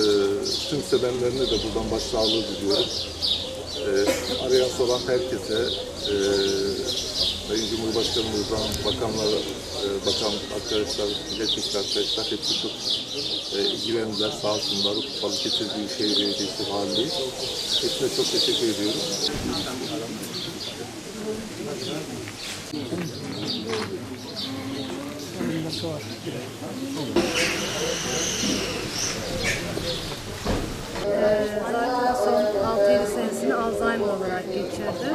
Ee, tüm sevenlerine de buradan başsağlığı diliyoruz. Ee, arayan soran herkese, e, Sayın Cumhurbaşkanımızdan, bakanlar, e, bakan arkadaşlar, milletvekili arkadaşlar hepsi çok e, ilgilendiler, sağ olsunlar. Balıkesir Büyükşehir Belediyesi Valiliği. Hepsine çok teşekkür ediyorum. Zaten Alzheimer olarak geçirdi.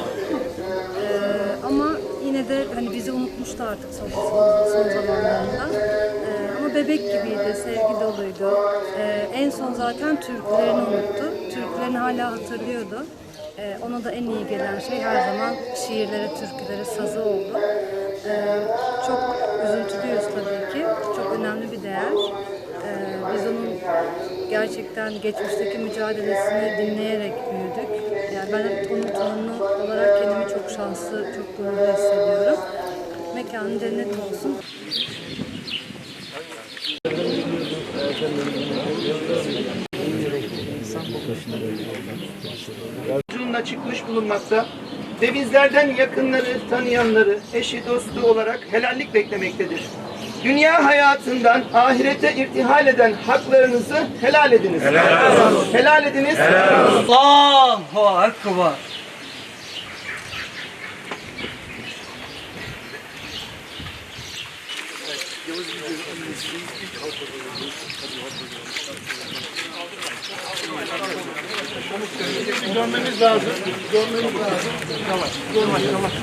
Ee, ama yine de hani bizi unutmuştu artık son, son, son zamanlarında. Ee, ama bebek gibiydi, sevgi doluydu. Ee, en son zaten türkülerini unuttu. Türkülerini hala hatırlıyordu. Ee, ona da en iyi gelen şey her zaman şiirleri, türküleri, sazı oldu. Ee, çok üzüntülüyüz tabii ki. Çok önemli bir değer. Ee, biz onun gerçekten geçmişteki mücadelesini dinleyerek çok şanslı, çok gururlu hissediyorum. Mekanı cennet olsun. Huzuruna çıkmış bulunmakta ve bizlerden yakınları, tanıyanları, eşi, dostu olarak helallik beklemektedir. Dünya hayatından ahirete irtihal eden haklarınızı helal ediniz. Helal, helal ediniz. Allahu Ekber. Görmemiz lazım. Görmemiz lazım. Yavaş, yavaş, yavaş.